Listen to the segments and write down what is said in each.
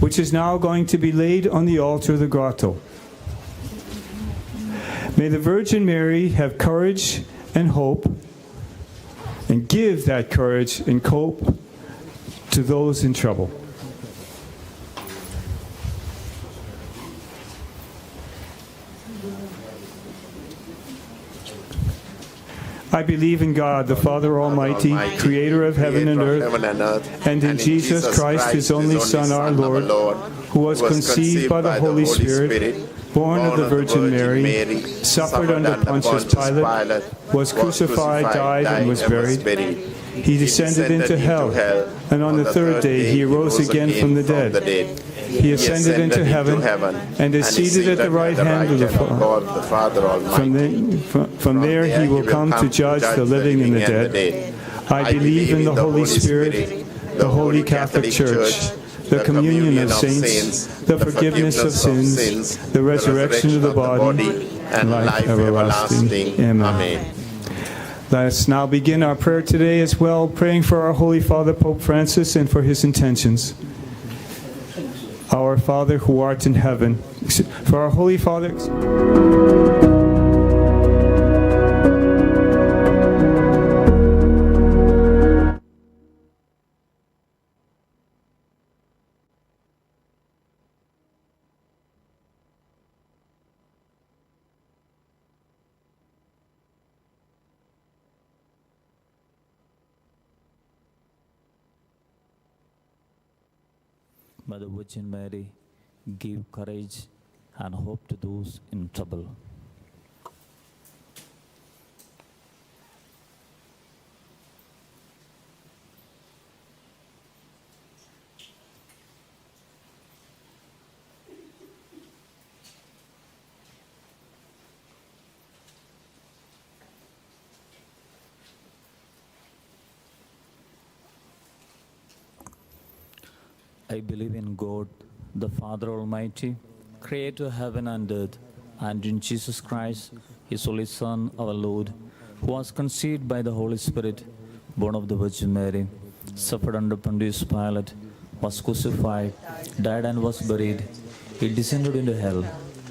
which is now going to be laid on the altar of the grotto. May the Virgin Mary have courage and hope, and give that courage and hope to those in trouble. I believe in God, the Father Almighty, creator of heaven and earth, and in Jesus Christ, his only Son, our Lord, who was conceived by the Holy Spirit, born of the Virgin Mary, suffered under Pontius Pilate, was crucified, died, and was buried. He descended into hell, and on the third day he arose again from the dead. He ascended into heaven and is seated at the right hand of the Father. God, the Father From, the, from, from there he will come to judge the living and the dead. I believe in the Holy Spirit, the Holy Catholic Church, the communion of saints, the forgiveness of sins, the resurrection of the body, and life everlasting. Amen. Let us now begin our prayer today as well, praying for our Holy Father Pope Francis and for his intentions. Our Father who art in heaven, for our Holy Father. Mother Virgin Mary, give courage and hope to those in trouble. I believe in God, the Father Almighty, creator of heaven and earth, and in Jesus Christ, his only Son, our Lord, who was conceived by the Holy Spirit, born of the Virgin Mary, suffered under Pontius Pilate, was crucified, died and was buried. He descended into hell.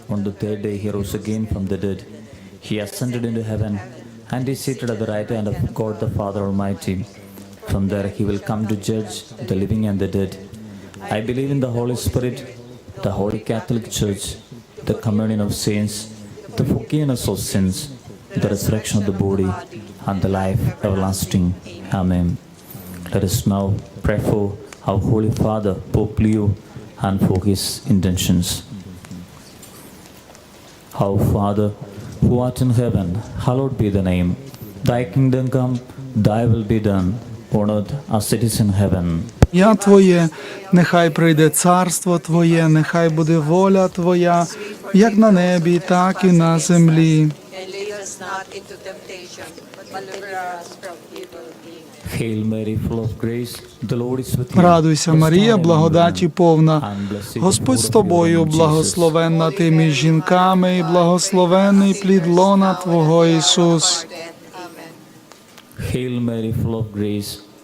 On the third day he rose again from the dead. He ascended into heaven, and is seated at the right hand of God the Father Almighty. From there he will come to judge the living and the dead. I believe in the Holy Spirit, the Holy Catholic Church, the communion of saints, the forgiveness of sins, the resurrection of the body, and the life everlasting. Amen. Let us now pray for our Holy Father, Pope Leo, and for his intentions. Our Father, who art in heaven, hallowed be the name. Thy kingdom come, thy will be done, on earth as it is in heaven. Я Твоє, нехай прийде царство Твоє, нехай буде воля Твоя, як на небі, так і на землі. Радуйся, Марія, благодаті повна. Господь з тобою, благословенна ти між жінками, і благословенний плід лона Твого Ісус. Hail Mary, full of grace,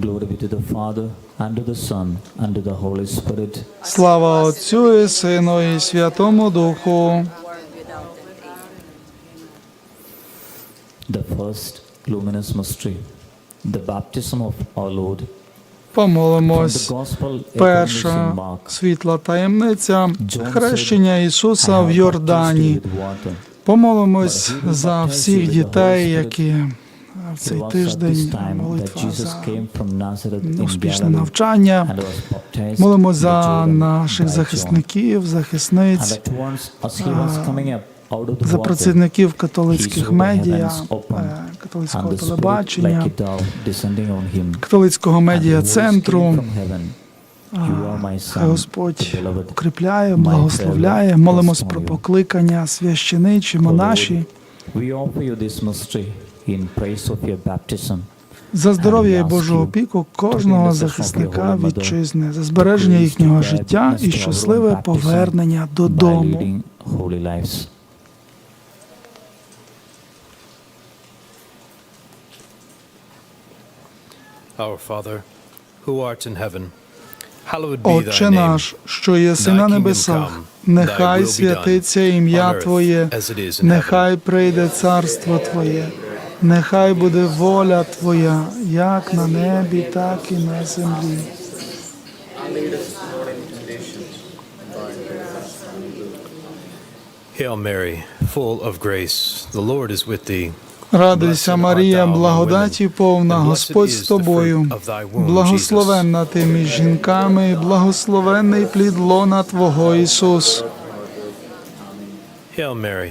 Glory be to the Father, and to the Son, and to the Holy Spirit. Слава Отцю і Сину і Святому Духу. The first luminous mystery, the baptism of our Lord. Помолимось. Перша світла таємниця хрещення Ісуса "I в Йордані. Помолимось за всіх дітей, які в цей тиждень молитва за успішне навчання. Молимо за наших захисників, захисниць, за працівників католицьких медіа, е, католицького телебачення, католицького медіа центру, Хай Господь укріпляє, благословляє. Молимось про покликання священичі, монаші. In praise of your baptism. За здоров'я і Божу опіку кожного захисника вітчизни, за збереження їхнього життя і щасливе повернення додому. leading holy lives. Our Father, who art in heaven, hallowed be Отче наш, що єси Thy на небесах, нехай thy will be святиться ім'я Твоє, as it is in нехай прийде царство Твоє, нехай буде воля Твоя, як на небі, так і на землі. Hail Mary, full of grace, the Lord is with thee. Радуйся, Марія, благодаті повна, Господь з тобою. Благословенна ти між жінками, і благословенний плід лона Твого Ісус. Hail Mary,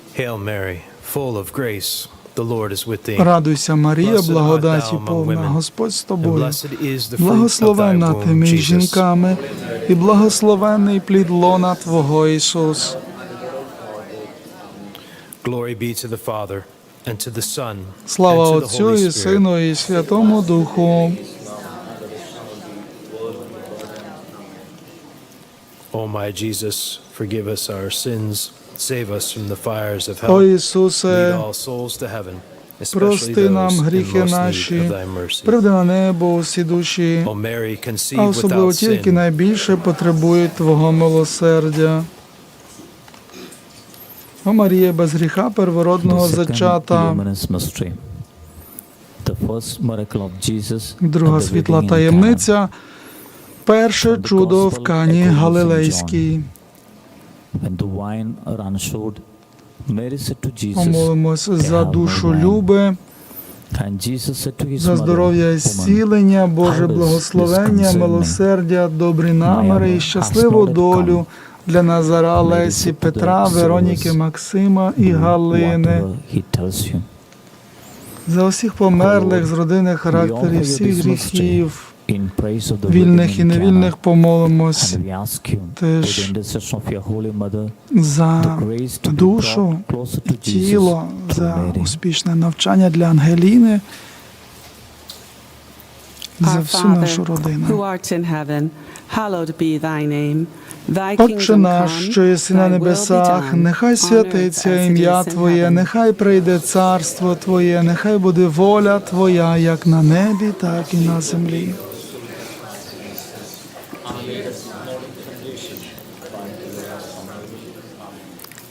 Радуйся, Марія, благодаті повна, Господь з тобою. Благословенна ти між жінками, і благословений плід лона Твого Ісус. Glory be to the Father, and to the Son, Слава Отцю і. Сину і Святому Духу. O my Jesus, forgive us our sins, save us from the fires of О hell. Ісусе, all souls to heaven, прости нам гріхи наші, приведи на небо усі душі, O Mary, а особливо without ті, які найбільше потребують Твого милосердя. О Марія, без гріха первородного зачата, luminous mystery. The first miracle of Jesus друга світла таємниця, перше чудо в Кані Галилейській. Помолимось за душу люби, and Jesus said to his за здоров'я і зцілення, Боже благословення, милосердя, добрі наміри і щасливу долю для Назара, Лесі, Петра, Вероніки, Максима і Галини. За усіх померлих з родини характерів всіх гріхів, In praise of the вільних і невільних помолимось and we ask you, Теж with the intercession of your holy mother, за the grace to be душу brought closer і to Jesus тіло, за Mary. успішне навчання для Ангеліни, за Our всю Father, нашу who родину. art in heaven, hallowed be thy name. Thy Отче kingdom наш, come, що єси на thy will be небесах, done, нехай on святиться earth as it ім'я is in Твоє, heaven. нехай прийде царство Твоє, нехай буде воля Твоя, як на небі, так і на землі. Hail Mary, full of grace, the Lord is with thee.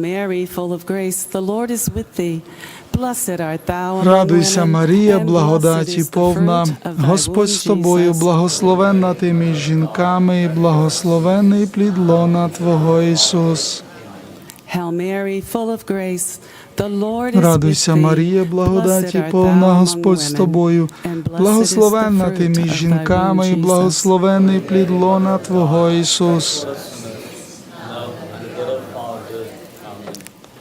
Mary, full of grace, the Lord is with thee. Blessed art thou among Радуйся, Марія, and благодаті blessed is the повна, fruit of thy Господь з тобою, благословенна ти між жінками, і благословений плід лона Твого Ісус. Hail Mary, full of grace, the Lord is Радуйся. Марія, Blessed благодаті повна, Господь з тобою, and blessed is the благословенна ти між жінками, і благословений плід лона Твого Ісус. Hail Mary, full of grace, the Lord is with thee.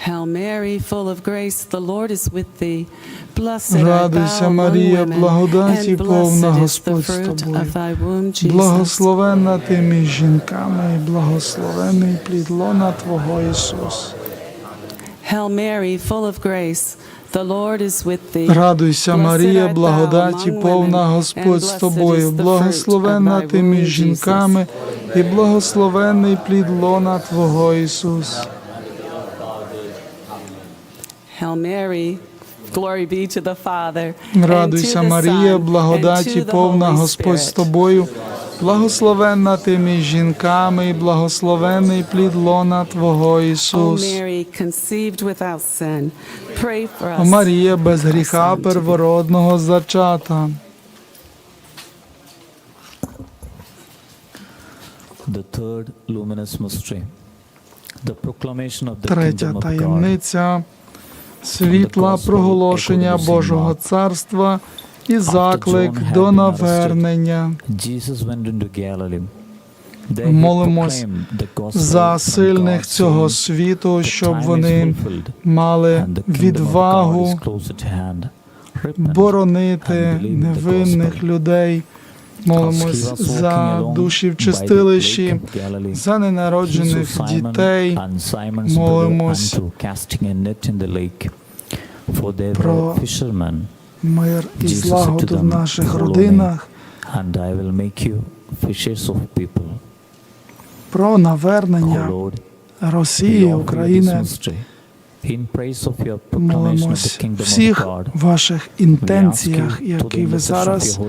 Hail Mary, full of grace, the Lord is with thee. Blessed Радуйся, Марія, women, благодаті повна, blessed is the Господь з тобою. of thy womb, Jesus. Благословенна ти між жінками, і благословений плід лона Твого Ісус. Hail Mary, full of grace, the Lord is with thee. Радуйся, Марія, благодаті повна, Господь з тобою, благословенна ти між жінками, і благословений плід лона Твого Ісус. Hail Mary, glory be to the Father, and to Радуйся, the Марія, Son, благодаті and to the повна, Господь з тобою, благословенна ти між жінками, і благословений плід лона Твого Ісус. О. Марія, без гріха первородного зачата. The third luminous mystery, the proclamation of the Третя таємниця світла проголошення Божого царства і заклик до навернення. Молимось за сильних цього світу, "The щоб вони мали відвагу боронити невинних gospel." людей. Молимось за душі в чистилищі, за ненароджених дітей. Молимось Про. Мир і злагоду в наших родинах, and I will make you fishers of people." про навернення Росії, України. Молимось всіх ваших інтенціях, які ви зараз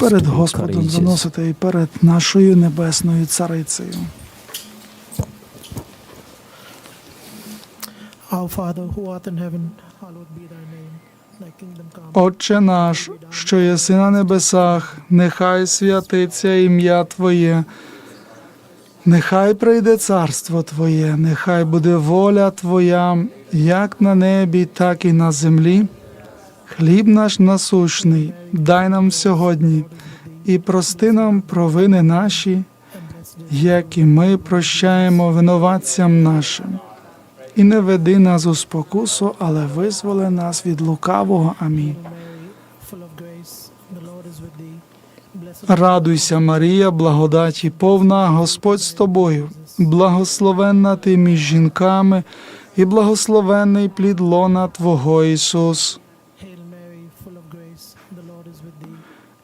перед Господом заносите і перед нашою небесною царицею. Our Father, who art in heaven, hallowed be thy name. Thy kingdom come. Отче наш, що єси на небесах, нехай святиться ім'я Твоє. Нехай прийде царство Твоє, нехай буде воля Твоя, як на небі, так і на землі. Хліб наш насущний, дай нам сьогодні, і прости нам провини наші, як і ми прощаємо винуватцям нашим. і не веди нас у спокусу, але визволи нас від лукавого. Амінь. Радуйся, Марія, благодаті повна, Господь з тобою, благословенна ти між жінками, і благословенний плід лона Твого Ісус. Hail Mary, full of grace, the Lord is with thee.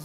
with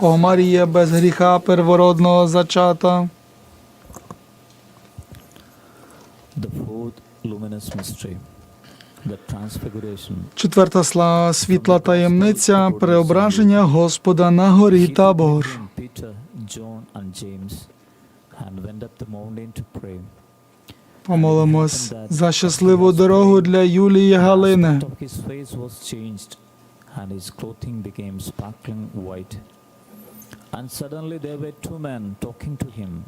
О Марія, без гріха первородного зачата. The fourth luminous mystery. Четверта слава світла таємниця преображення Господа на горі Табор. Помолимось за щасливу дорогу для Юлії Галини. And his clothing became sparkling white. And suddenly there were two men talking to him.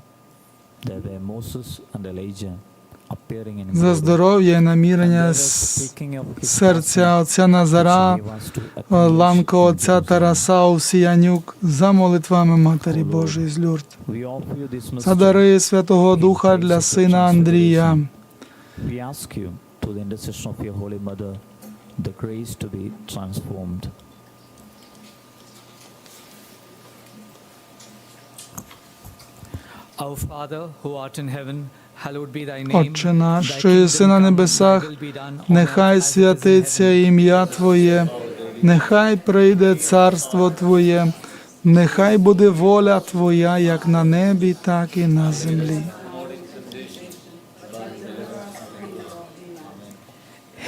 There were Moses and Elijah appearing in За здоров'я і намірення серця отця Назара, in отця Тараса Овсіянюк, за молитвами Матері Божої з this За дари Святого Духа для сина Андрія. The grace to be transformed. Our Father, who art in heaven, hallowed be thy name. Отче наш, Thy що kingdom єси на come, небесах, thy will be done on Нехай earth as it is in святиться ім'я Твоє, нехай прийде царство Твоє, нехай буде воля Твоя, як на небі, так і на землі.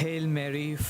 Hail Mary, full of grace, the Lord is with you. Blessed are you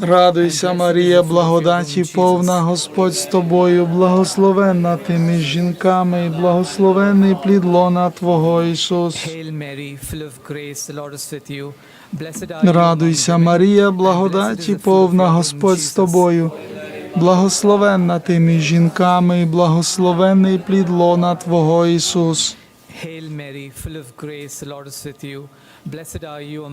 Радуйся, Марія, благодаті повна. Господь з тобою, благословенна ти між жінками, і благословенний плід лона Твого Ісус. Радуйся, Марія, благодаті повна, Господь з тобою, благословенна ти між жінками, і благословенний плід лона Твого Ісус. Hail Mary, full of grace, the Lord is with you.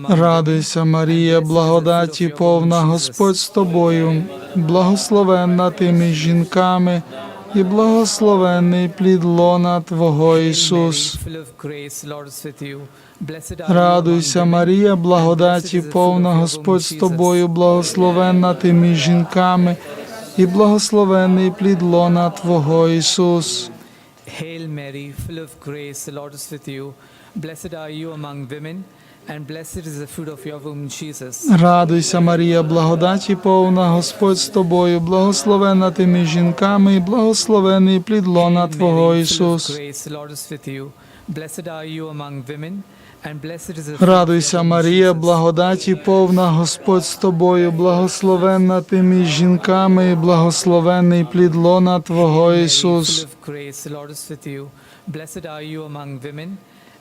Радуйся, Марія, благодаті повна, Господь з тобою, благословенна ти між жінками, і благословений плід лона Твого Ісус. Радуйся, Марія, благодаті повна, Господь з тобою, благословенна ти між жінками, і благословений плід лона Твого Ісус. Hail Mary, full of grace, the Lord is with you. Blessed are you among women, and blessed is the fruit of your womb, Jesus. Радуйся, Марія, благодаті повна, Господь з тобою, благословенна ти між жінками, і благословений плід лона Твого Ісус. Радуйся, Марія, благодаті повна, Господь з тобою, благословенна ти між жінками, і благословений плід лона Твого Ісус. Blessed are you among women,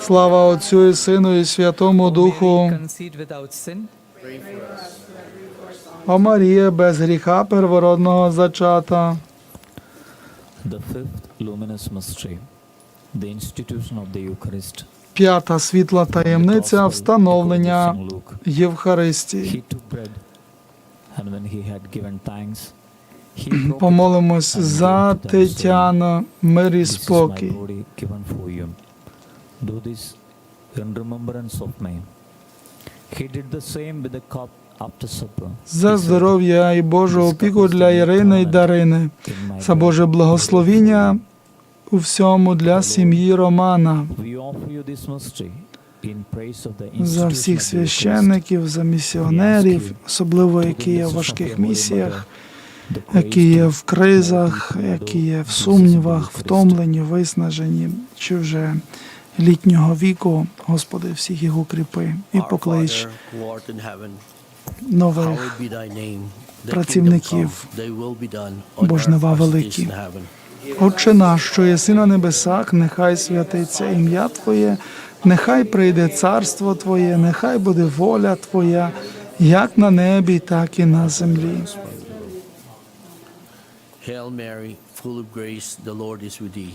Слава Отцю і Сину і Святому Духу. О Марія, без гріха первородного зачата. П'ята світла таємниця встановлення. Євхаристії. Помолимось за Тетяну, мир і спокій. Do this in remembrance of me. He did the same with the cup after supper. За здоров'я і Божу опіку для Ірини й Дарини. За Боже благословіння у всьому для сім'ї Романа. За всіх священників, за місіонерів, особливо які є в важких місіях, які є в кризах, які є в сумнівах, втомлені, виснажені, чи вже літнього віку. Господи, всіх їх укріпи і поклич нових працівників is великі. Отче наш, що єси на небесах, нехай святиться ім'я Твоє, нехай прийде царство Твоє, нехай буде воля Твоя, як на небі, так і на землі. Hail Mary, full of grace, the Lord is with thee.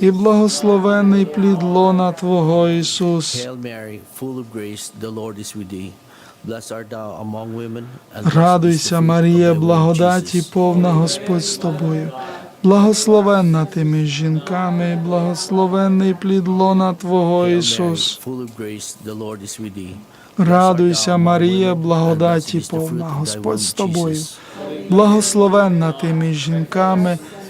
і благословений плід лона Твого Ісус. Радуйся, Марія, благодаті повна, Господь з тобою. Благословенна ти між жінками, благословенний плід лона Твого Ісус. Радуйся, Марія, благодаті повна, Господь з тобою. Благословенна ти між жінками,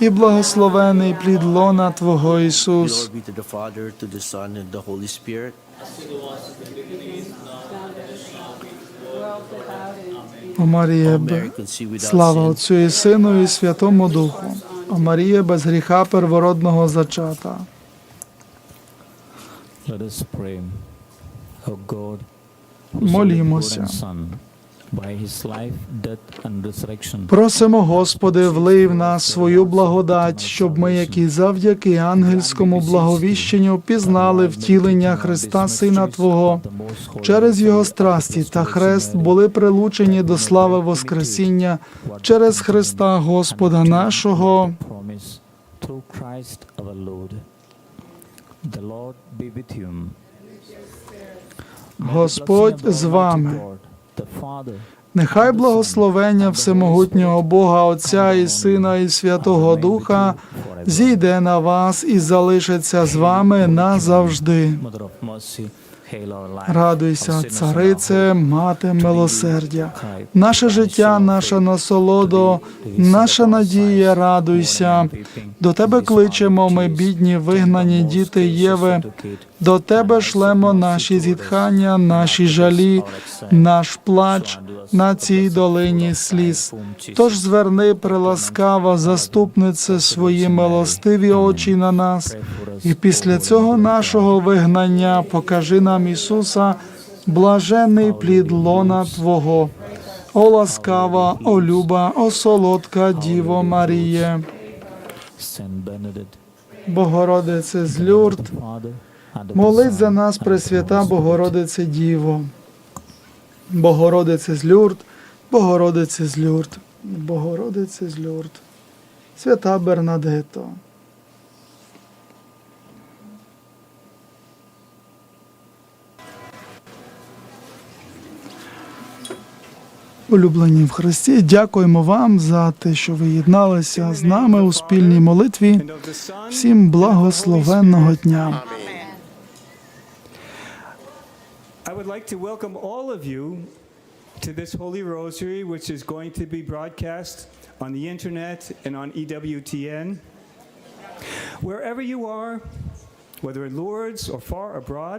і благословений плід лона Твого Ісус. О Марія, слава. Отцю і Сину і Святому Духу. О Марія без гріха первородного зачата. Молімося. Просимо, Господи, влий в нас свою благодать, щоб ми, які завдяки ангельському благовіщенню, пізнали втілення Христа, Сина Твого, через Його страсті та хрест були прилучені до слави Воскресіння через Христа Господа нашого. Господь з вами. Нехай благословення Всемогутнього Бога, Отця і Сина і Святого Духа зійде на вас і залишиться з вами назавжди. Радуйся, царице, мати милосердя. Наше життя, наша насолодо, наша надія, радуйся. До тебе кличемо, ми, бідні, вигнані діти Єви. До тебе шлемо наші зітхання, наші жалі, наш плач на цій долині сліз. Тож зверни приласкаво, заступнице свої милостиві очі на нас, і після цього нашого вигнання покажи нам Ісуса, блажений плід лона Твого. О ласкава, о люба, о солодка Діво Маріє, Богородице з Люрд, Молись за нас, Пресвята Богородице Діво. Богородице з Люрд, Богородице з Люрд, Богородице з Люрд, Свята Бернадето. Улюблені в Христі, дякуємо вам за те, що ви єдналися з нами у спільній молитві. Всім благословенного дня. Would like to welcome all of you to this Holy Rosary, which is going to be broadcast on the internet and on EWTN. Wherever you are, whether in Lourdes or far abroad,